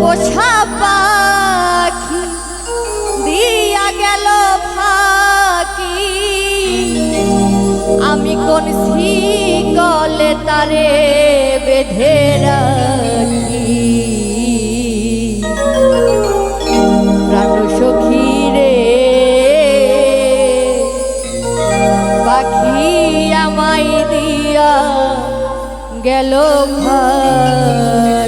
পোষা পাখি, দিয়া গেল ফাঁকি। আমি কোন শিকলে তারে বেঁধে রাখি। প্রাণ সখী রে, পাখি আমায় দিয়া গেল ভাগি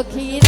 সখী রে